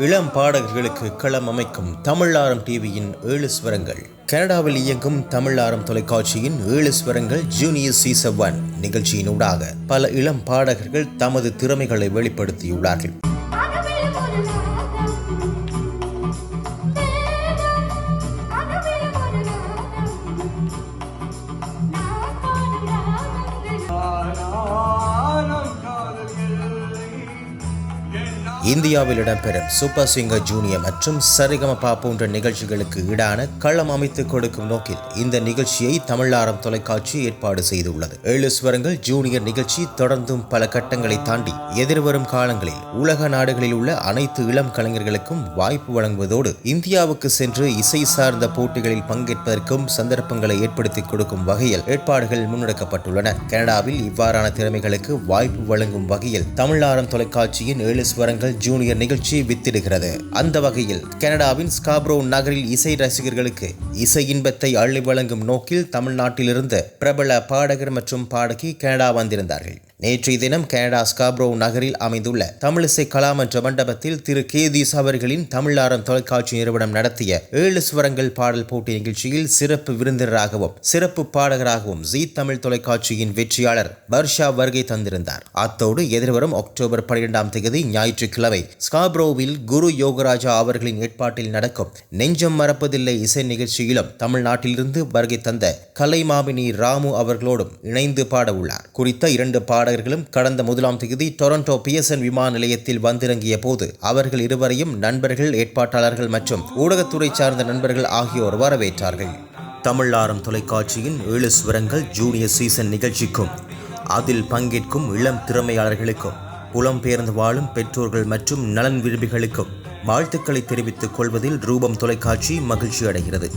இளம் பாடகர்களுக்கு களம் அமைக்கும் தமிழாரம் டிவியின் ஏழு ஸ்வரங்கள். கனடாவில் இயங்கும் தமிழாரம் தொலைக்காட்சியின் ஏழு ஸ்வரங்கள் ஜூனியர் சீசன் ஒன் நிகழ்ச்சியினூடாக பல இளம் பாடகர்கள் தமது திறமைகளை வெளிப்படுத்தியுள்ளார்கள். இந்தியாவில் இடம்பெறும் சூப்பர் சிங்கர் ஜூனியர் மற்றும் சரிகமபா போன்ற நிகழ்ச்சிகளுக்கு ஈடான களம் அமைத்துக் கொடுக்கும் நோக்கில் இந்த நிகழ்ச்சியை தமிழாரம் தொலைக்காட்சி ஏற்பாடு செய்துள்ளது. ஏழு ஸ்வரங்கள் ஜூனியர் நிகழ்ச்சி தொடர்ந்தும் பல கட்டங்களை தாண்டி எதிர்வரும் காலங்களில் உலக நாடுகளில் உள்ள அனைத்து இளம் கலைஞர்களுக்கும் வாய்ப்பு வழங்குவதோடு இந்தியாவுக்கு சென்று இசை சார்ந்த போட்டிகளில் பங்கேற்பதற்கும் சந்தர்ப்பங்களை ஏற்படுத்தி கொடுக்கும் வகையில் ஏற்பாடுகள் முன்னெடுக்கப்பட்டுள்ளன. கனடாவில் இவ்வாறான திறமைகளுக்கு வாய்ப்பு வழங்கும் வகையில் தமிழாரம் தொலைக்காட்சியின் ஏழு ஸ்வரங்கள் ஜூனியர் நிகழ்ச்சி வித்திடுகிறது. அந்த வகையில் கனடாவின் ஸ்காப்ரோ நகரில் இசை ரசிகர்களுக்கு இசை இன்பத்தை அள்ளி வழங்கும் நோக்கில் தமிழ்நாட்டிலிருந்து பிரபல பாடகர் மற்றும் பாடகி கனடா வந்திருந்தார்கள். நேற்றைய தினம் கனடா ஸ்காப்ரோ நகரில் அமைந்துள்ள தமிழிசை கலாமன்ற மண்டபத்தில் திரு. கேதீஸ் அவர்களின் தமிழாரம் தொலைக்காட்சி நிறுவனம் நடத்திய ஏழு சுவரங்கள் பாடல் போட்டி நிகழ்ச்சியில் சிறப்பு விருந்தினராகவும் சிறப்பு பாடகராகவும் ஜி தமிழ் தொலைக்காட்சியின் வெற்றியாளர் பர்ஷா வருகை தந்திருந்தார். அத்தோடு எதிர்வரும் அக்டோபர் பன்னிரெண்டாம் தேதி ஞாயிற்றுக்கிழமை ஸ்காப்ரோவில் குரு யோகராஜா அவர்களின் ஏற்பாட்டில் நடக்கும் நெஞ்சம் மறப்பதில்லை இசை நிகழ்ச்சியிலும் தமிழ்நாட்டிலிருந்து வருகை தந்த கலைமாமினி ராமு அவர்களோடும் இணைந்து பாட உள்ளார் குறித்த இரண்டு பாடகர்களும் கடந்த முதலாம் தேதி டொரண்டோ பிஎஸ்என் விமான நிலையத்தில் வந்திறங்கிய போது அவர்கள் இருவரையும் நண்பர்கள் ஏற்பாட்டாளர்கள் மற்றும் ஊடகத்துறை சார்ந்த நண்பர்கள் ஆகியோர் வரவேற்றார்கள். தமிழாரம் தொலைக்காட்சியின் ஏழு ஸ்வரங்கள் ஜூனியர் சீசன் நிகழ்ச்சிக்கும் அதில் பங்கேற்கும் இளம் திறமையாளர்களுக்கும் புலம்பெயர்ந்து வாழும் பெற்றோர்கள் மற்றும் நலன் விரும்பிகளுக்கும் வாழ்த்துக்களை தெரிவித்துக் கொள்வதில் ரூபம் தொலைக்காட்சி மகிழ்ச்சி அடைகிறது